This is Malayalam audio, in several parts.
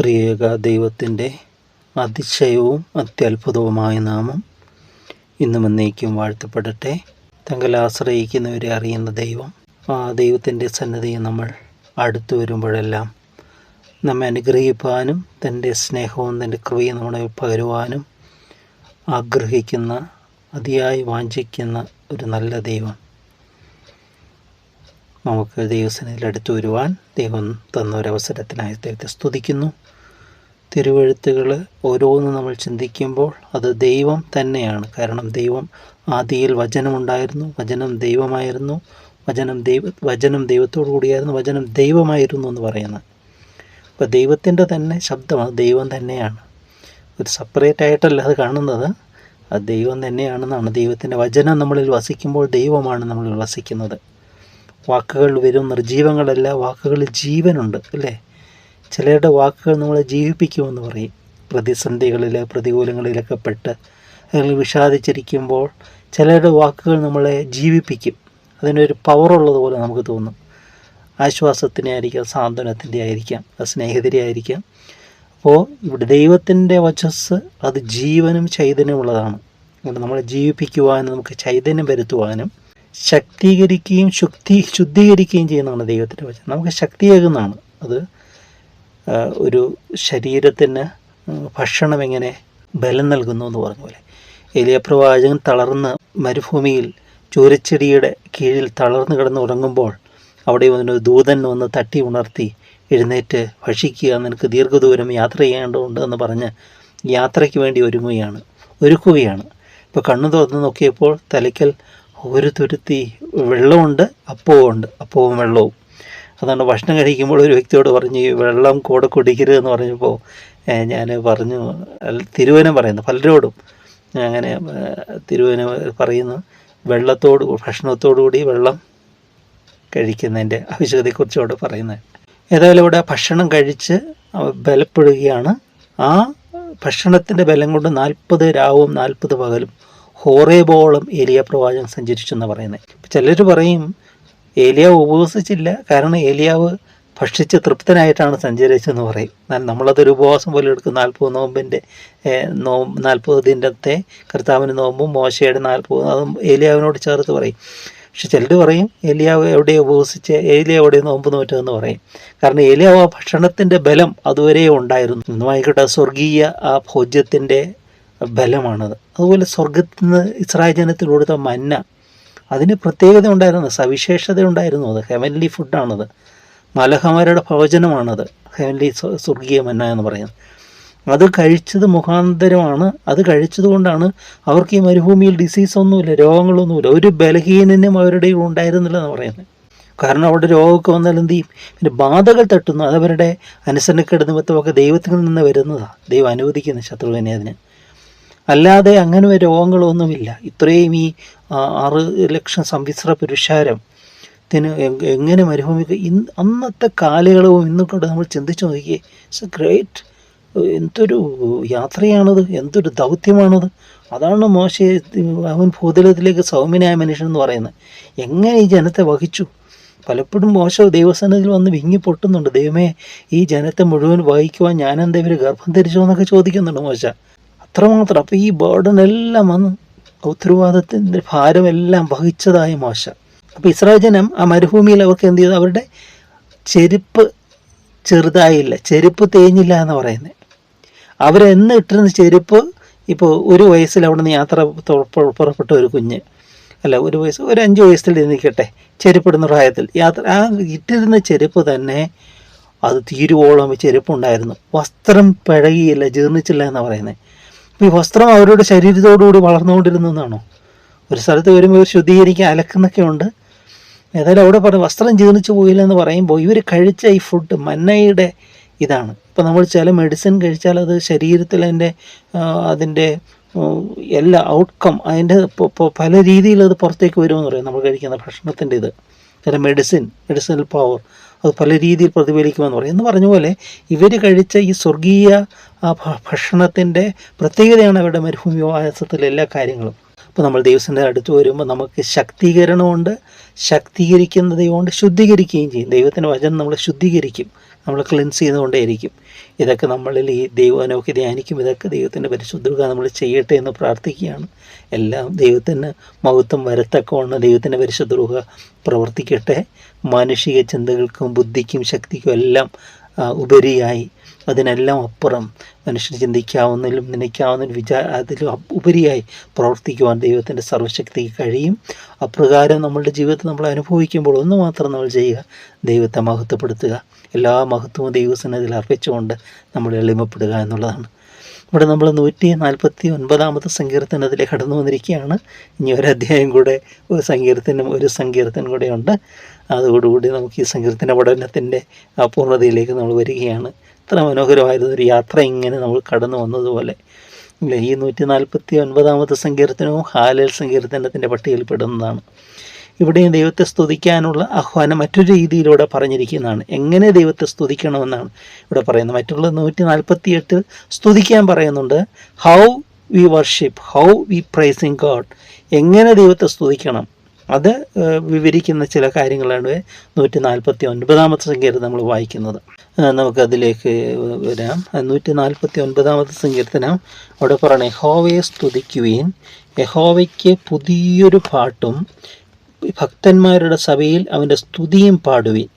ത്രിയേക ദൈവത്തിന്റെ അതിശയവും അത്യത്ഭുതവുമായ നാമം ഇന്നും എന്നേക്കും വാഴ്ത്തപ്പെടട്ടെ. തങ്ങൾ ആശ്രയിക്കുന്നവരെ അറിയുന്ന ദൈവം ആ ദൈവത്തിന്റെ സന്നദ്ധയെ നമ്മൾ അടുത്തു വരുമ്പോഴെല്ലാം നമ്മെ അനുഗ്രഹിപ്പാനും തന്റെ സ്നേഹവും തന്റെ കൃപയും നമ്മളെ പകരുവാനും ആഗ്രഹിക്കുന്ന അതിയായി വാഞ്ചിക്കുന്ന ഒരു നല്ല ദൈവം നമുക്ക് ദൈവസനയിൽ അടുത്തു വരുവാൻ ദൈവം തന്ന ഒരവസരത്തിനായി ദൈവത്തെ സ്തുതിക്കുന്നു. തിരുവഴുത്തുകൾ ഓരോന്നും നമ്മൾ ചിന്തിക്കുമ്പോൾ അത് ദൈവം തന്നെയാണ്. കാരണം ദൈവം ആദിയിൽ വചനമുണ്ടായിരുന്നു വചനം ദൈവമായിരുന്നു വചനം ദൈവ വചനം ദൈവത്തോടു കൂടിയായിരുന്നു വചനം ദൈവമായിരുന്നു എന്ന് പറയുന്നത് അപ്പോൾ ദൈവത്തിന്റെ തന്നെ ശബ്ദമാണ് ദൈവം തന്നെയാണ്. ഒരു സെപ്പറേറ്റ് ആയിട്ടല്ല അത് കാണുന്നത്. അത് ദൈവം തന്നെയാണെന്നാണ് ദൈവത്തിന്റെ വചനം നമ്മളിൽ വസിക്കുമ്പോൾ ദൈവമാണ് നമ്മളിൽ വസിക്കുന്നത്. വാക്കുകൾ വരും നിർജീവങ്ങളല്ല വാക്കുകളിൽ ജീവനുണ്ട് അല്ലേ? ചിലരുടെ വാക്കുകൾ നമ്മളെ ജീവിപ്പിക്കുമെന്ന് പറയും. പ്രതിസന്ധികളിൽ പ്രതികൂലങ്ങളിലൊക്കെ പെട്ട് അല്ലെങ്കിൽ വിഷാദിച്ചിരിക്കുമ്പോൾ ചിലരുടെ വാക്കുകൾ നമ്മളെ ജീവിപ്പിക്കും. അതിനൊരു പവറുള്ളതുപോലെ നമുക്ക് തോന്നും. ആശ്വാസത്തിന്റെ ആയിരിക്കാം സാന്ത്വനത്തിന്റെ ആയിരിക്കാം സ്നേഹിതരെ ആയിരിക്കാം. അപ്പോൾ ഇവിടെ ദൈവത്തിന്റെ വചസ് അത് ജീവനും ചൈതന്യമുള്ളതാണ്. നമ്മളെ ജീവിപ്പിക്കുവാനും നമുക്ക് ചൈതന്യം വരുത്തുവാനും ശക്തീകരിക്കുകയും ശുക്തി ശുദ്ധീകരിക്കുകയും ചെയ്യുന്നതാണ് ദൈവത്തിന്റെ വചനം. നമുക്ക് ശക്തിയേകുന്നതാണ്. അത് ഒരു ശരീരത്തിന് ഭക്ഷണം എങ്ങനെ ബലം നൽകുന്നു എന്ന് പറഞ്ഞ പോലെ. എലിയ പ്രവാചകൻ തളർന്ന് മരുഭൂമിയിൽ ചൂരച്ചെടിയുടെ കീഴിൽ തളർന്നു കിടന്ന് ഉറങ്ങുമ്പോൾ അവിടെ വന്ന് ദൂതൻ വന്ന് തട്ടി ഉണർത്തി എഴുന്നേറ്റ് ഭക്ഷിക്കുക നിനക്ക് ദീർഘദൂരം യാത്ര ചെയ്യേണ്ടതുണ്ട് എന്ന് പറഞ്ഞ് യാത്രയ്ക്ക് വേണ്ടി ഒരുങ്ങുകയാണ് ഒരുക്കുകയാണ്. ഇപ്പോൾ കണ്ണു തുറന്ന് നോക്കിയപ്പോൾ തലയ്ക്കൽ ഒരു തുരുത്തി വെള്ളമുണ്ട് അപ്പവും ഉണ്ട് അപ്പവും വെള്ളവും. അതാണ് ഭക്ഷണം കഴിക്കുമ്പോൾ ഒരു വ്യക്തിയോട് പറഞ്ഞു "ഈ വെള്ളം കൂടെ കുടിക്കരുത് എന്ന് പറഞ്ഞപ്പോൾ ഞാൻ പറഞ്ഞു തിരുവനം പറയുന്നു പലരോടും. ഞാൻ അങ്ങനെ തിരുവനം പറയുന്നു വെള്ളത്തോട് ഭക്ഷണത്തോടു കൂടി വെള്ളം കഴിക്കുന്നതിന്റെ ആവശ്യകതയെക്കുറിച്ച് അവിടെ പറയുന്നത് ഏതായാലും ഇവിടെ ഭക്ഷണം കഴിച്ച് ബലപ്പെടുകയാണ്. ആ ഭക്ഷണത്തിന്റെ ബലം കൊണ്ട് നാൽപ്പത് രാവും നാൽപ്പത് പകലും ഹോറേബോളം ഏലിയ പ്രവാചകൻ സഞ്ചരിച്ചു എന്ന് പറയുന്നത് ചിലർ പറയും ഏലിയാവ് ഉപവസിച്ചില്ല കാരണം ഏലിയാവ് ഭക്ഷിച്ച് തൃപ്തനായിട്ടാണ് സഞ്ചരിച്ചതെന്ന് പറയും. എന്നാൽ നമ്മളതൊരു ഉപവാസം പോലെ എടുക്കും. നാൽപ്പത് നോമ്പിന്റെ നോ നാൽപ്പത് ദിനത്തെ കർത്താവിന്റെ നോമ്പും മോശയുടെ നാൽപ്പത് അതും ഏലിയാവിനോട് ചേർത്ത് പറയും. പക്ഷെ ചിലർ പറയും ഏലിയാവ് എവിടെ ഉപവസിച്ച് ഏലിയ എവിടെ നോമ്പ് നോറ്റതെന്ന് പറയും. കാരണം ഏലിയാവ് ആ ഭക്ഷണത്തിന്റെ ബലം അതുവരെ ഉണ്ടായിരുന്നു. ഒന്നുമായിക്കോട്ടെ സ്വർഗീയ ആ ഭോജ്യത്തിന്റെ ബലമാണത് അതുപോലെ സ്വർഗത്തിൽ നിന്ന് ഇസ്രായേൽ ജനത്തിൽ കൊടുത്ത മന്ന അതിന് പ്രത്യേകത ഉണ്ടായിരുന്നു സവിശേഷത ഉണ്ടായിരുന്നു അത്. ഹെവൻലി ഫുഡാണത് മലഹമാരുടെ ഭോജനമാണത് ഹെവൻലി സ്വർഗീയ മന്ന എന്ന് പറയുന്നത്. അത് കഴിച്ചത് മുഖാന്തരമാണ് അത് കഴിച്ചത് കൊണ്ടാണ് അവർക്ക് ഈ മരുഭൂമിയിൽ ഡിസീസ് ഒന്നുമില്ല രോഗങ്ങളൊന്നുമില്ല. ഒരു ബലഹീനനും അവരുടെ ഉണ്ടായിരുന്നില്ല എന്ന് പറയുന്നത്. കാരണം അവിടെ രോഗമൊക്കെ വന്നാൽ എന്ത് ചെയ്യും? പിന്നെ ബാധകൾ തട്ടുന്നു. അതവരുടെ അനുസരണക്കേട് ദൈവത്തിൽ നിന്ന് വരുന്നതാണ് ദൈവം അനുവദിക്കുന്ന ശത്രുവിനെ അതിന്. അല്ലാതെ അങ്ങനെ രോഗങ്ങളൊന്നുമില്ല. ഇത്രയും ഈ ആറ് ലക്ഷം സംവിശ്ര പുരുഷാരം ത്തിന് എങ്ങനെ മരുഭൂമി ഇന്ന് അന്നത്തെ കാലയളവും ഇന്നും കൊണ്ട് നമ്മൾ ചിന്തിച്ചു നോക്കിയേ ഇറ്റ്സ് എ ഗ്രേറ്റ് എന്തൊരു യാത്രയാണത് എന്തൊരു ദൗത്യമാണത്. അതാണ് മോശ അവൻ ഭൂതലത്തിലേക്ക് സൗമ്യനായ മനുഷ്യൻ എന്ന് പറയുന്നത്. എങ്ങനെ ഈ ജനത്തെ വഹിച്ചു? പലപ്പോഴും മോശ ദൈവസന്നിധിയിൽ വന്ന് വിങ്ങി പൊട്ടുന്നുണ്ട്. ദൈവമേ ഈ ജനത്തെ മുഴുവൻ വഹിക്കുവാൻ ഞാനെന്താ ഗർഭം ധരിച്ചോ എന്നൊക്കെ ചോദിക്കുന്നുണ്ട് മോശ. അത്രമാത്രം. അപ്പോൾ ഈ ബേർഡൻ എല്ലാം വന്ന് ഉത്തരവാദിത്തത്തിന്റെ ഭാരമെല്ലാം വഹിച്ചതായ മോശ. അപ്പോൾ ഇസ്രായേൽ ജനം ആ മരുഭൂമിയിൽ അവർക്ക് എന്ത് ചെയ്തു? അവരുടെ ചെരുപ്പ് ചെറുതായില്ല. ചെരുപ്പ് തേഞ്ഞില്ല എന്ന് പറയുന്നത് അവരെന്ന് ഇട്ടിരുന്ന ചെരുപ്പ് ഇപ്പോൾ ഒരു വയസ്സിൽ അവിടെ നിന്ന് യാത്ര പുറപ്പെട്ട ഒരു കുഞ്ഞ്. അല്ല ഒരു വയസ്സ് ഒരു അഞ്ച് വയസ്സിൽ നിൽക്കട്ടെ ചെരുപ്പിടുന്ന പ്രായത്തിൽ. യാത്ര ആ ഇട്ടിരുന്ന ചെരുപ്പ് തന്നെ അത് തീരുവോളം ചെരുപ്പുണ്ടായിരുന്നു. വസ്ത്രം പിഴകിയില്ല ജീർണിച്ചില്ല എന്ന് പറയുന്നത് അപ്പോൾ ഈ വസ്ത്രം അവരുടെ ശരീരത്തോടുകൂടി വളർന്നുകൊണ്ടിരുന്നതാണോ ഒരു സ്ഥലത്ത് വരുമ്പോൾ ശുദ്ധീകരിക്കാൻ അലക്കുന്നൊക്കെ ഉണ്ട്. ഏതായാലും അവിടെ പറഞ്ഞു വസ്ത്രം ജീർണിച്ചു പോയില്ല എന്ന് പറയുമ്പോൾ ഇവർ കഴിച്ച ഈ ഫുഡ് മന്നയുടെ ഇതാണ്. ഇപ്പോൾ നമ്മൾ ചില മെഡിസിൻ കഴിച്ചാൽ അത് ശരീരത്തിൽ അതിന്റെ അതിന്റെ എല്ലാ ഔട്ട്കം അതിന്റെ പല രീതിയിൽ അത് പുറത്തേക്ക് വരുമെന്ന് പറയും. നമ്മൾ കഴിക്കുന്ന ഭക്ഷണത്തിന്റെ ഇത്. ചില മെഡിസിൻ മെഡിസിനൽ പവർ അത് പല രീതിയിൽ പ്രതിഫലിക്കുമെന്ന് പറയും. എന്ന് പറഞ്ഞ പോലെ ഇവർ കഴിച്ച ഈ സ്വർഗീയ ഭക്ഷണത്തിന്റെ പ്രത്യേകതയാണ് അവരുടെ മരുഭൂമിവാസത്തിലെ എല്ലാ കാര്യങ്ങളും. അപ്പോൾ നമ്മൾ ദൈവത്തിന്റെ അടുത്ത് വരുമ്പോൾ നമുക്ക് ശക്തീകരണമുണ്ട് ശക്തീകരിക്കുന്ന ദൈവമുണ്ട് ശുദ്ധീകരിക്കുകയും ചെയ്യും. ദൈവത്തിന്റെ വചനം നമ്മൾ ശുദ്ധീകരിക്കും നമ്മൾ ക്ലിൻസ് ചെയ്തുകൊണ്ടേയിരിക്കും ഇതൊക്കെ നമ്മളിൽ ഈ ദൈവാനോക്കി ധ്യാനിക്കും. ഇതൊക്കെ ദൈവത്തിന്റെ പരിശുദ്ധ നമ്മൾ ചെയ്യട്ടെ എന്ന് പ്രാർത്ഥിക്കുകയാണ്. എല്ലാം ദൈവത്തിന് മഹത്വം വരത്തക്കവണ്ണം ദൈവത്തിന്റെ പരിശുദ്ധ പ്രവർത്തിക്കട്ടെ. മാനുഷിക ചിന്തകൾക്കും ബുദ്ധിക്കും ശക്തിക്കും എല്ലാം ഉപരിയായി. അതിനെല്ലാം അപ്പുറം മനുഷ്യർ ചിന്തിക്കാവുന്നതിലും നനയ്ക്കാവുന്നതിലും വിചാ അതിലും ഉപരിയായി പ്രവർത്തിക്കുവാൻ ദൈവത്തിന്റെ സർവശക്തിക്ക് കഴിയും. അപ്രകാരം നമ്മളുടെ ജീവിതത്തിൽ നമ്മൾ അനുഭവിക്കുമ്പോൾ ഒന്ന് മാത്രം നമ്മൾ ചെയ്യുക ദൈവത്തെ മഹത്വപ്പെടുത്തുക. എല്ലാ മഹത്വവും ദൈവസനത്തിൽ അർപ്പിച്ചുകൊണ്ട് നമ്മൾ എളിമപ്പെടുക എന്നുള്ളതാണ്. ഇവിടെ നമ്മൾ നൂറ്റി നാൽപ്പത്തി ഒൻപതാമത്തെ സങ്കീർത്തനത്തിൽ കടന്നു വന്നിരിക്കുകയാണ്. ഇനി ഒരു അധ്യായം കൂടെ ഒരു സങ്കീർത്തനം ഒരു സങ്കീർത്തനം കൂടെ ഉണ്ട്. അതോടുകൂടി നമുക്ക് ഈ സങ്കീർത്തന പഠനത്തിന്റെ ആ പൂർണതയിലേക്ക് നമ്മൾ വരികയാണ്. ഇത്ര മനോഹരമായിരുന്ന ഒരു യാത്ര ഇങ്ങനെ നമ്മൾ കടന്നു വന്നതുപോലെ. ഈ നൂറ്റി നാൽപ്പത്തി ഒൻപതാമത്തെ സങ്കീർത്തനവും ഹാലൽ സങ്കീർത്തനത്തിന്റെ പട്ടികയിൽ പെടുന്നതാണ്. ഇവിടെയും ദൈവത്തെ സ്തുതിക്കാനുള്ള ആഹ്വാനം മറ്റൊരു രീതിയിലൂടെ പറഞ്ഞിരിക്കുന്നതാണ്. എങ്ങനെ ദൈവത്തെ സ്തുതിക്കണമെന്നാണ് ഇവിടെ പറയുന്നത്. മറ്റുള്ള നൂറ്റി നാൽപ്പത്തി എട്ടിൽ സ്തുതിക്കാൻ പറയുന്നുണ്ട്. How we worship how we praising God എങ്ങനെ ദൈവത്തെ സ്തുതിക്കണം? അത് വിവരിക്കുന്ന ചില കാര്യങ്ങളാണ് നൂറ്റി നാൽപ്പത്തി ഒൻപതാമത്തെ സങ്കീർത്തനം നമ്മൾ വായിക്കുന്നത്. നമുക്ക് നമുക്കതിലേക്ക് വരാം. നൂറ്റി നാൽപ്പത്തി ഒൻപതാമത്തെ സങ്കീർത്തനം അവിടെ പറയണേ യഹോവയെ സ്തുതിക്കുവീൻ. യഹോവയ്ക്ക് പുതിയൊരു പാട്ടും ഭക്തന്മാരുടെ സഭയിൽ അവന്റെ സ്തുതിയും പാടുവിൻ.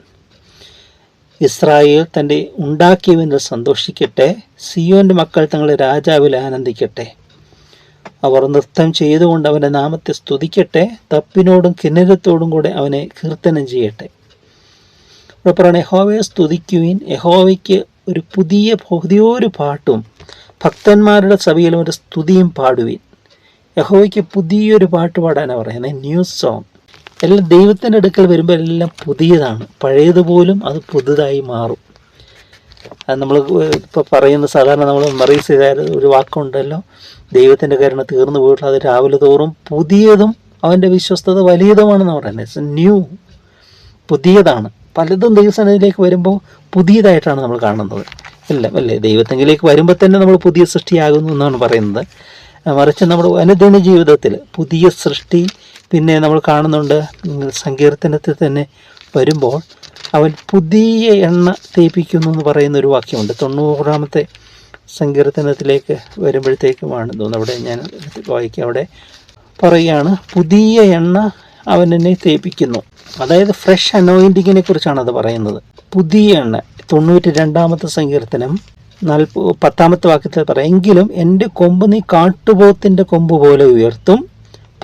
ഇസ്രായേൽ തന്റെ ഉണ്ടാക്കിയവനിൽ സന്തോഷിക്കട്ടെ സിയോന്റെ മക്കൾ തങ്ങളുടെ രാജാവിൽ ആനന്ദിക്കട്ടെ. അവർ നൃത്തം ചെയ്തുകൊണ്ട് അവന്റെ നാമത്തെ സ്തുതിക്കട്ടെ തപ്പിനോടും കിന്നരത്തോടും കൂടെ അവനെ കീർത്തനം ചെയ്യട്ടെ. ഇവിടെ പറയണ യഹോവയെ സ്തുതിക്കുവിൻ. യഹോവയ്ക്ക് ഒരു പുതിയ പുതിയൊരു പാട്ടും ഭക്തന്മാരുടെ സഭയിൽ ഒരു സ്തുതിയും പാടുവിൻ. യഹോവയ്ക്ക് പുതിയൊരു പാട്ട് പാടാനാണ് പറയുന്നത്. New song. എല്ലാം ദൈവത്തിന്റെ അടുക്കൽ വരുമ്പോൾ എല്ലാം പുതിയതാണ്. പഴയതുപോലും അത് പുതുതായി മാറും. അത് നമ്മൾ ഇപ്പോൾ പറയുന്ന സാധാരണ നമ്മൾ മറീസ് ചെയ്ത ഒരു വാക്കുണ്ടല്ലോ ദൈവത്തിന്റെ കരുണ തീർന്നു പോയിട്ടുള്ള അത് രാവിലെ തോറും പുതിയതും അവന്റെ വിശ്വസ്തത വലിയതുമാണെന്ന് പറയുന്നത്. ന്യൂ പുതിയതാണ്. പലതും ദൈവസന്നിധിയിലേക്ക് വരുമ്പോൾ പുതിയതായിട്ടാണ് നമ്മൾ കാണുന്നത്. എല്ലാം അല്ലേ? ദൈവത്തെങ്കിലേക്ക് വരുമ്പോൾ തന്നെ നമ്മൾ പുതിയ സൃഷ്ടിയാകുന്നു എന്നാണ് പറയുന്നത്. മറിച്ച് നമ്മുടെ അനുദിന ജീവിതത്തിൽ പുതിയ സൃഷ്ടി പിന്നെ നമ്മൾ കാണുന്നുണ്ട്. സങ്കീർത്തനത്തിൽ തന്നെ വരുമ്പോൾ അവൻ പുതിയ എണ്ണ തേപ്പിക്കുന്നു എന്ന് പറയുന്ന ഒരു വാക്യമുണ്ട്. തൊണ്ണൂറാമത്തെ സങ്കീർത്തനത്തിലേക്ക് വരുമ്പോഴത്തേക്കുമാണ് തോന്നുന്നു അവിടെ ഞാൻ വായിക്കുക അവിടെ പറയുകയാണ് പുതിയ എണ്ണ അവൻ എന്നെ തേപ്പിക്കുന്നു. അതായത് ഫ്രഷ് അനോയിന്റിങ്ങിനെ കുറിച്ചാണ് അത് പറയുന്നത്. പുതിയ എണ്ണ. തൊണ്ണൂറ്റി രണ്ടാമത്തെ സങ്കീർത്തനം നാൽപ്പ പത്താമത്തെ വാക്യത്തിൽ പറയാം എങ്കിലും എന്റെ കൊമ്പ് നീ കാട്ടുപോത്തിന്റെ കൊമ്പ് പോലെ ഉയർത്തും.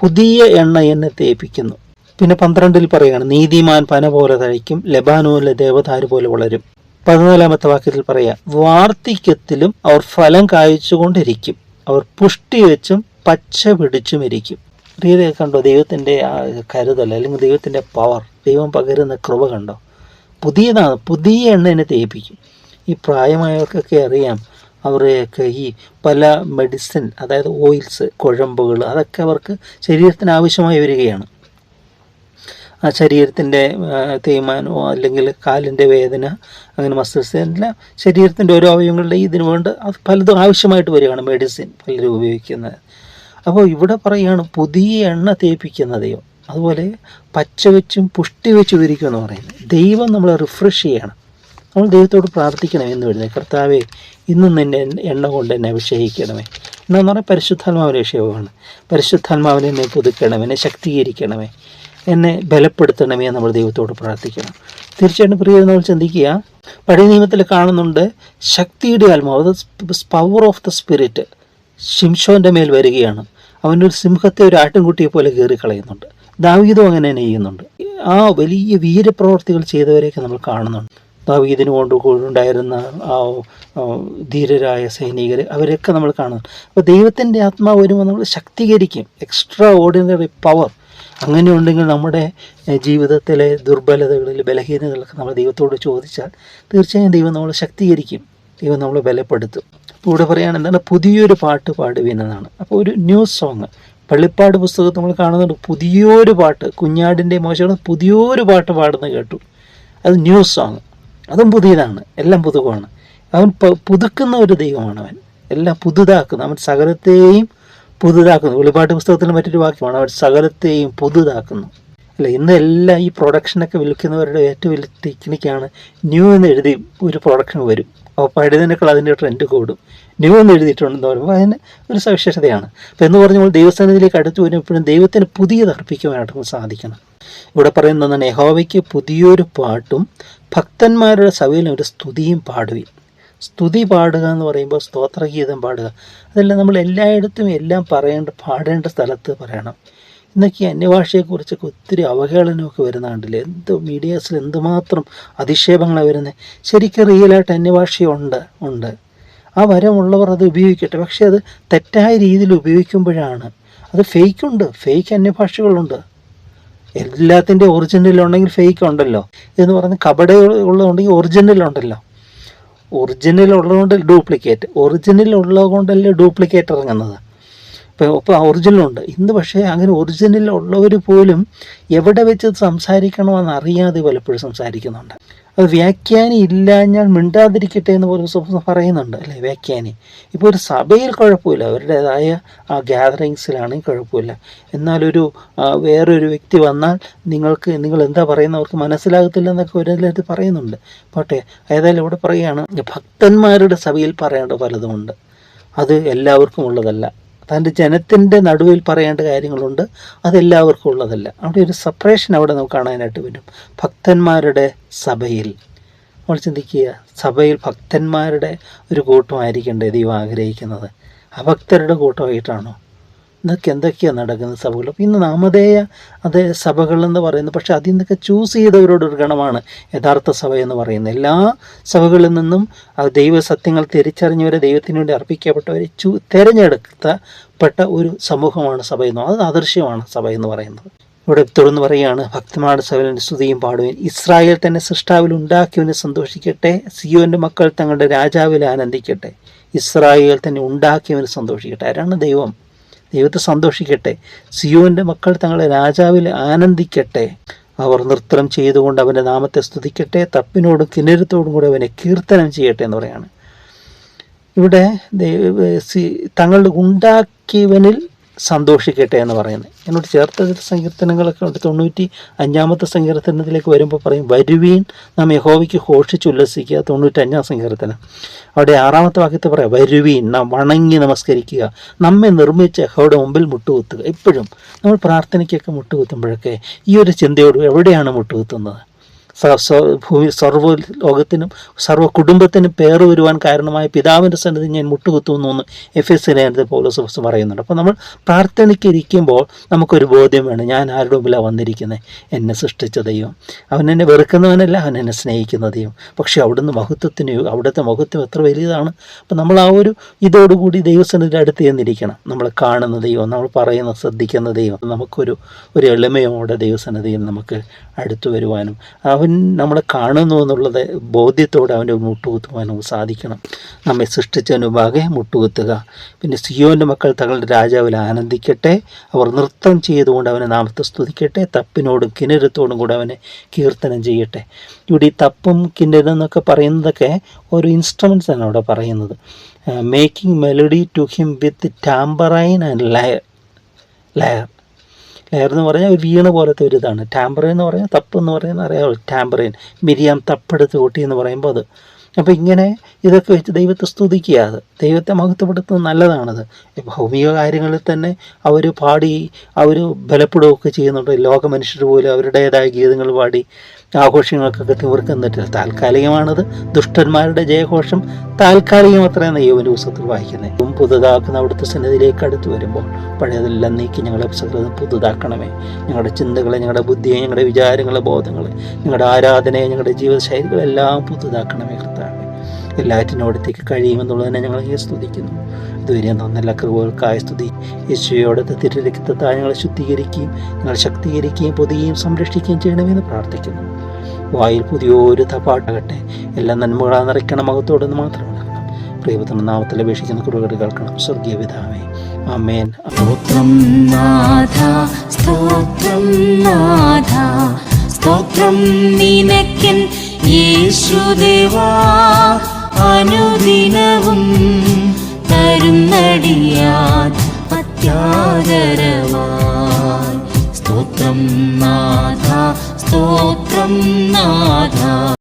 പുതിയ എണ്ണ എന്നെ തേപ്പിക്കുന്നു. പിന്നെ പന്ത്രണ്ടിൽ പറയുകയാണ് നീതിമാൻ പന പോലെ തഴയ്ക്കും ലബാനോലെ ദേവതാര് പോലെ വളരും. പതിനാലാമത്തെ വാക്യത്തിൽ പറയാ വാർദ്ധക്യത്തിലും അവർ ഫലം കായ്ച്ചുകൊണ്ടിരിക്കും അവർ പുഷ്ടി വെച്ചും പച്ച പിടിച്ചും ഇരിക്കും. പ്രിയത കണ്ടോ ദൈവത്തിന്റെ ആ കരുതൽ അല്ലെങ്കിൽ ദൈവത്തിന്റെ പവർ ദൈവം പകരുന്ന കൃപ കണ്ടോ? പുതിയതാണ് പുതിയ എണ്ണ എന്നെ തേപ്പിക്കും. ഈ പ്രായമായവർക്കൊക്കെ അറിയാം അവരെയൊക്കെ ഈ പല മെഡിസിൻ അതായത് ഓയിൽസ് കുഴമ്പുകൾ അതൊക്കെ അവർക്ക് ശരീരത്തിന് ആവശ്യമായി വരികയാണ്. ആ ശരീരത്തിന്റെ തേയ്മാനമോ അല്ലെങ്കിൽ കാലിന്റെ വേദന അങ്ങനെ മസിൽസ് എല്ലാം ശരീരത്തിന്റെ ഓരോ അവയവങ്ങളുടെ ഇതിനു വേണ്ട പലതും ആവശ്യമായിട്ട് വരികയാണ് മെഡിസിൻ പലരും ഉപയോഗിക്കുന്നത്. അപ്പോൾ ഇവിടെ പറയുകയാണ് പുതിയ എണ്ണ തേപ്പിക്കുന്ന ദൈവം. അതുപോലെ പച്ച വെച്ചും പുഷ്ടി വെച്ചും ഇരിക്കും എന്ന് പറയുന്നത്. ദൈവം നമ്മളെ റിഫ്രഷ് ചെയ്യണം. നമ്മൾ ദൈവത്തോട് പ്രാർത്ഥിക്കണമേ എന്ന് വരുന്നത് കർത്താവെ ഇന്നും നിന്നെ എണ്ണ കൊണ്ട് എന്നെ അഭിഷേകിക്കണമേ. എന്നു പറഞ്ഞാൽ പരിശുദ്ധാത്മാവിന്റെ വിഷയമാണ് പരിശുദ്ധാത്മാവിനെ എന്നെ പുതുക്കണമേ എന്നെ ശക്തീകരിക്കണമേ എന്നെ ബലപ്പെടുത്തണമേ നമ്മൾ ദൈവത്തോട് പ്രാർത്ഥിക്കണം. തീർച്ചയായിട്ടും പ്രിയ നമ്മൾ ചിന്തിക്കുക പഴയ നിയമത്തിൽ കാണുന്നുണ്ട് ശക്തിയുടെ ആത്മാവ് പവർ ഓഫ് ദ സ്പിരിറ്റ് ശിംഷോന്റെ മേൽ വരികയാണ്. അവനൊരു സിംഹത്തെ ഒരു ആട്ടിൻകുട്ടിയെ പോലെ കയറി കളയുന്നുണ്ട് ദാവീദും അങ്ങനെ തന്നെ ചെയ്യുന്നുണ്ട്. ആ വലിയ വീരപ്രവർത്തികൾ ചെയ്തവരെയൊക്കെ നമ്മൾ കാണുന്നുണ്ട്. ദാവീദിന് കൊണ്ട് ഉണ്ടായിരുന്ന ആ ധീരരായ സൈനികർ അവരൊക്കെ നമ്മൾ കാണുന്നു. അപ്പോൾ ദൈവത്തിന്റെ ആത്മാവ് വരുമ്പോൾ നമ്മൾ ശക്തീകരിക്കും. എക്സ്ട്രാ ഓർഡിനറി പവർ അങ്ങനെ ഉണ്ടെങ്കിൽ നമ്മുടെ ജീവിതത്തിലെ ദുർബലതകളിൽ ബലഹീനതകളൊക്കെ നമ്മൾ ദൈവത്തോട് ചോദിച്ചാൽ തീർച്ചയായും ദൈവം നമ്മളെ ശക്തീകരിക്കും. ദൈവം നമ്മളെ ബലപ്പെടുത്തും. അപ്പോൾ ഇവിടെ പറയുകയാണ് എന്താണ്? പുതിയൊരു പാട്ട് പാടുവിനെന്നാണ്. അപ്പോൾ ഒരു ന്യൂ സോങ്. പള്ളിപ്പാട് പുസ്തകത്തിൽ നമ്മൾ കാണുന്നുണ്ട്. പുതിയൊരു പാട്ട്. കുഞ്ഞാടിന്റെ മോശം പുതിയൊരു പാട്ട് പാടുന്ന കേട്ടു. അത് ന്യൂ സോങ്. അതും പുതിയതാണ്. എല്ലാം പുതുക്കമാണ് അവൻ പുതുക്കുന്ന ഒരു ദൈവമാണ് അവൻ. എല്ലാം പുതുതാക്കുന്ന. അവൻ സകലത്തെയും പുതുതാക്കുന്നു. വെളിപാട്ട് പുസ്തകത്തിൽ മറ്റൊരു വാക്യമാണ് അവൻ സകലത്തെയും പുതുതാക്കുന്നു. അല്ല ഇന്ന് എല്ലാം ഈ പ്രൊഡക്ഷനൊക്കെ വിൽക്കുന്നവരുടെ ഏറ്റവും വലിയ ടെക്നിക്കാണ് ന്യൂ എന്ന് എഴുതി ഒരു പ്രൊഡക്ഷൻ വരും. അപ്പോൾ പഴയതിനേക്കാൾ അതിന്റെ ട്രെൻഡ് കൂടും. ന്യൂ എന്ന് എഴുതിയിട്ടുണ്ടെന്ന് പറയുമ്പോൾ അതിന് ഒരു സവിശേഷതയാണ്. അപ്പോൾ എന്ന് പറഞ്ഞപ്പോൾ ദൈവസ്ഥാനത്തിലേക്ക് അടുത്ത് വരുമ്പോഴും ദൈവത്തിന് പുതിയത് അർപ്പിക്കുവാനായിട്ട് സാധിക്കണം. ഇവിടെ പറയുന്നതാണ് യഹോവയ്ക്ക് പുതിയൊരു പാട്ടും ഭക്തന്മാരുടെ സഭയിൽ ഒരു സ്തുതിയും പാടുവിൻ. സ്തുതി പാടുക എന്ന് പറയുമ്പോൾ സ്തോത്രഗീതം പാടുക. അതല്ല നമ്മൾ എല്ലായിടത്തും എല്ലാം പറയേണ്ട പാടേണ്ട സ്ഥലത്ത് പറയണം. ഇന്നൊക്കെ അന്യഭാഷയെക്കുറിച്ചൊക്കെ ഒത്തിരി അവഹേളനമൊക്കെ വരുന്ന കണ്ടില്ലേ എന്ത് മീഡിയാസിൽ എന്തുമാത്രം അധിക്ഷേപങ്ങളാണ് വരുന്നത് ശരിക്കും റിയലായിട്ട് അന്യഭാഷയുണ്ട് ഉണ്ട്. ആ വരമുള്ളവർ അത് ഉപയോഗിക്കട്ടെ. പക്ഷേ അത് തെറ്റായ രീതിയിൽ ഉപയോഗിക്കുമ്പോഴാണ്. അത് ഫേക്കുണ്ട്. ഫേക്ക് അന്യഭാഷകളുണ്ട്. എല്ലാത്തിന്റെ ഒറിജിനൽ ഉണ്ടെങ്കിൽ ഫേക്ക് ഉണ്ടല്ലോ. എന്ന് പറഞ്ഞ് കബഡ ഉള്ളതുണ്ടെങ്കിൽ ഒറിജിനൽ ഉണ്ടല്ലോ. ഒറിജിനൽ ഉള്ളതുകൊണ്ട് ഡ്യൂപ്ലിക്കേറ്റ് ഒറിജിനൽ ഉള്ളത് കൊണ്ടല്ലേ ഡ്യൂപ്ലിക്കേറ്റ് ഇറങ്ങുന്നത്. ഇപ്പോൾ ഇപ്പോൾ ഒറിജിനലുണ്ട് ഇന്ന് പക്ഷേ അങ്ങനെ ഒറിജിനൽ ഉള്ളവർ പോലും എവിടെ വെച്ച് സംസാരിക്കണമെന്ന് അറിയാതെ പലപ്പോഴും സംസാരിക്കുന്നുണ്ട്. വ്യാഖ്യാനി ഇല്ലാഞ്ഞാൽ മിണ്ടാതിരിക്കട്ടെ എന്ന് പോലും പറയുന്നുണ്ട് അല്ലേ? വ്യാഖ്യാനി. ഇപ്പോൾ ഒരു സഭയിൽ കുഴപ്പമില്ല. അവരുടേതായ ആ ഗ്യാതറിങ്സിലാണെങ്കിൽ കുഴപ്പമില്ല. എന്നാലൊരു വേറൊരു വ്യക്തി വന്നാൽ നിങ്ങൾക്ക് നിങ്ങൾ എന്താ പറയുന്നവർക്ക് മനസ്സിലാകത്തില്ല എന്നൊക്കെ ഒരിടത്ത് പറയുന്നുണ്ട്. പോട്ടെ ഏതായാലും ഇവിടെ പറയുകയാണ് ഭക്തന്മാരുടെ സഭയിൽ പറയേണ്ട പലതുമുണ്ട്. അത് എല്ലാവർക്കും ഉള്ളതല്ല. തന്റെ ജനത്തിന്റെ നടുവിൽ പറയേണ്ട കാര്യങ്ങളുണ്ട്. അതെല്ലാവർക്കും ഉള്ളതല്ല. അവിടെ ഒരു സെപ്പറേഷൻ അവിടെ നമുക്ക് കാണാനായിട്ട് വരും ഭക്തന്മാരുടെ സഭയിൽ. നമ്മൾ ചിന്തിക്കുക സഭയിൽ ഭക്തന്മാരുടെ ഒരു കൂട്ടമായിരിക്കണ്ടേ ദൈവം ആഗ്രഹിക്കുന്നത്? അഭക്തരുടെ കൂട്ടമായിട്ടാണോ? ഇന്നൊക്കെ എന്തൊക്കെയാണ് നടക്കുന്നത് അപ്പോൾ ഇന്ന് നാമധേയ അതേ സഭകളെന്ന് പറയുന്നത് പക്ഷേ അതിൽ നിന്നൊക്കെ ചൂസ് ചെയ്തവരോടൊരു ഗണമാണ്. യഥാർത്ഥ സഭ എന്ന് പറയുന്നത്. എല്ലാ സഭകളിൽ നിന്നും ദൈവസത്യങ്ങൾ ദൈവ തിരിച്ചറിഞ്ഞവരെ ദൈവത്തിന് വേണ്ടി അർപ്പിക്കപ്പെട്ടവരെ ചൂ തിരഞ്ഞെടുക്കപ്പെട്ട ഒരു സമൂഹമാണ് സഭ എന്ന് അത് ആദർശ്യമാണ് സഭ എന്ന് പറയുന്നത്. ഇവിടെ തുടർന്ന് പറയുകയാണ് ഭക്തമാട് സഭയിലെ സ്തുതിയും പാടുവാൻ ഇസ്രായേൽ തന്നെ സൃഷ്ടാവിൽ ഉണ്ടാക്കിയവനെ സന്തോഷിക്കട്ടെ സിയോന്റെ മക്കൾ തങ്ങളുടെ രാജാവിൽ ആനന്ദിക്കട്ടെ ഇസ്രായേൽ തന്നെ ഉണ്ടാക്കിയവന് സന്തോഷിക്കട്ടെ. ആരാണ് ദൈവം. ദൈവത്തെ സന്തോഷിക്കട്ടെ. സിയോന്റെ മക്കൾ തങ്ങളെ രാജാവിൽ ആനന്ദിക്കട്ടെ. അവർ നൃത്തം ചെയ്തുകൊണ്ട് അവന്റെ നാമത്തെ സ്തുതിക്കട്ടെ. തപ്പിനോടും കിന്നരത്തോടും കൂടി അവനെ കീർത്തനം ചെയ്യട്ടെ എന്ന് പറയാണ്. ഇവിടെ തങ്ങളുടെ ഉണ്ടാക്കിയവനിൽ സന്തോഷിക്കട്ടെ എന്ന് പറയുന്നത്. എന്നോട് ചേർത്ത സങ്കീർത്തനങ്ങളൊക്കെ ഉണ്ട്. തൊണ്ണൂറ്റി അഞ്ചാമത്തെ സങ്കീർത്തനത്തിലേക്ക് വരുമ്പോൾ പറയും വരുവീൻ നാം യഹോവയ്ക്ക് ഘോഷിച്ചുല്ലസിക്കുക തൊണ്ണൂറ്റഞ്ചാം സങ്കീർത്തനം. അവിടെ ആറാമത്തെ വാക്യത്തിൽ പറയാം വരുവീൻ നാം വണങ്ങി നമസ്കരിക്കുക. നമ്മെ നിർമ്മിച്ച യഹോയുടെ മുമ്പിൽ മുട്ടുകുത്തുക. എപ്പോഴും നമ്മൾ പ്രാർത്ഥനയ്ക്കൊക്കെ മുട്ടുകുത്തുമ്പോഴൊക്കെ ഈ ഒരു ചിന്തയോട് എവിടെയാണ് മുട്ടുകുത്തുന്നത്? ഭൂമി സർവ ലോകത്തിനും സർവ കുടുംബത്തിനും പേറ് വരുവാൻ കാരണമായ പിതാവിന്റെ സന്നിധി ഞാൻ മുട്ടുകുത്തുന്നു എന്ന് എഫ് എസ് ലേനത്തിൽ പൗലോസ് പറയുന്നുണ്ട്. അപ്പോൾ നമ്മൾ പ്രാർത്ഥനയ്ക്കിരിക്കുമ്പോൾ നമുക്കൊരു ബോധ്യം വേണം. ഞാൻ ആരുടെ മുമ്പിലാണ് വന്നിരിക്കുന്നത് എന്നെ സൃഷ്ടിച്ച ദൈവം. അവൻ എന്നെ വെറുക്കുന്നവനല്ല അവൻ എന്നെ സ്നേഹിക്കുന്ന ദൈവം. പക്ഷേ അവിടുന്ന് മഹത്വത്തിന് അവിടുത്തെ മഹത്വം എത്ര വലിയതാണ്. അപ്പം നമ്മൾ ആ ഒരു ഇതോടുകൂടി ദൈവസന്നിധിയുടെ അടുത്ത് ചെന്നിരിക്കണം. നമ്മൾ കാണുന്ന ദൈവം നമ്മൾ പറയുന്ന ശ്രദ്ധിക്കുന്ന ദൈവം. നമുക്കൊരു ഒരു എളിമയോടെ ദൈവസന്നിധിയിൽ നമുക്ക് അടുത്തു വരുവാനും അവൻ നമ്മളെ കാണുന്നു എന്നുള്ളത് ബോധ്യത്തോടെ അവന്റെ മുട്ടുകുത്തുവാനും സാധിക്കണം. നമ്മെ സൃഷ്ടിച്ചതിന് പാകെ മുട്ടുകുത്തുക. പിന്നെ സിയോന്റെ മക്കൾ തങ്ങളുടെ രാജാവിൽ ആനന്ദിക്കട്ടെ. അവർ നൃത്തം ചെയ്തുകൊണ്ട് അവനെ നാമത്തെ സ്തുതിക്കട്ടെ. തപ്പിനോടും കിണരത്തോടും കൂടെ അവനെ കീർത്തനം ചെയ്യട്ടെ. ഇവിടെ ഈ തപ്പും കിന്നരം എന്നൊക്കെ പറയുന്നതൊക്കെ ഒരു ഇൻസ്ട്രുമെൻസ് ആണ് അവിടെ പറയുന്നത്. Making melody to him with tambourine and lyre lyre lyre എന്ന് പറഞ്ഞാൽ ഒരു വീണ പോലത്തെ ഒരു ഇതാണ്. ടാമ്പറൈൻ എന്ന് പറഞ്ഞാൽ തപ്പ് എന്ന് പറയുന്നത് അറിയാമോ ടാമ്പറൈൻ മിരിയാം തപ്പെടുത്ത് കൂട്ടി എന്ന് പറയുമ്പോൾ അത്. അപ്പോൾ ഇങ്ങനെ ഇതൊക്കെ വെച്ച് ദൈവത്തെ സ്തുതിക്കുക അത്. ദൈവത്തെ മഹത്വപ്പെടുത്തുന്നത് നല്ലതാണത്. ഭൗമിക കാര്യങ്ങളിൽ തന്നെ അവർ പാടി അവർ ബലപ്പെടുകയൊക്കെ ചെയ്യുന്നുണ്ട്. ലോക മനുഷ്യർ പോലും അവരുടേതായ ഗീതങ്ങൾ പാടി. ആഘോഷങ്ങൾക്കൊക്കെ തീർക്കുന്നിട്ടില്ല താൽക്കാലികമാണത്. ദുഷ്ടന്മാരുടെ ജയഘോഷം താൽക്കാലികം അത്രയാണ് യോവന്റെ പുസ്തകത്തിൽ വായിക്കുന്നത്. പുതുതാക്കുന്ന അവിടുത്തെ സന്നിധിയിലേക്ക് അടുത്ത് വരുമ്പോൾ പഴയതെല്ലാം നീക്കി ഞങ്ങളെ പുസ്തകത്തിൽ പുതുതാക്കണമേ. ഞങ്ങളുടെ ചിന്തകളെ ഞങ്ങളുടെ ബുദ്ധിയെ ഞങ്ങളുടെ വിചാരങ്ങളെ ബോധങ്ങളെ ഞങ്ങളുടെ ആരാധനയെ ഞങ്ങളുടെ ജീവിതശൈലികളെല്ലാം പുതുതാക്കണമേ കർത്താവേ. എല്ലാറ്റിനോടത്തേക്ക് കഴിയുമെന്നുള്ളതിനെ ഞങ്ങൾ സ്തുതിക്കുന്നു. ഇതുവരെ നല്ല കൃപകൾക്കായ സ്തുതി. യേശുയോടത്തെ തിരുരക്തത്താൽ ഞങ്ങളെ ശുദ്ധീകരിക്കുകയും ഞങ്ങൾ ശക്തീകരിക്കുകയും പൊതുകയും സംരക്ഷിക്കുകയും ചെയ്യണമെന്ന് പ്രാർത്ഥിക്കുന്നു. വായിൽ പുതിയൊരു തപ്പാട്ടാകട്ടെ എല്ലാ നന്മകളാ നിറയ്ക്കണം മകത്തോടെന്ന് മാത്രം നടക്കണം. പ്രിയപുത്രൻ നാമത്തിൽ അപേക്ഷിക്കുന്ന കുറുകട് കേൾക്കണം. സ്വർഗീയ പിതാവേ. അമേൻ സ്തോത്രം നാഥ സ്തോത്രം നാഥ സ്തോത്രം നിനക്കൻ അനുദിനവും തരുന്നടിയാൻ അത്യാദരവായി. സ്തോത്രം നാഥ സ്തോത്രം നാഥ.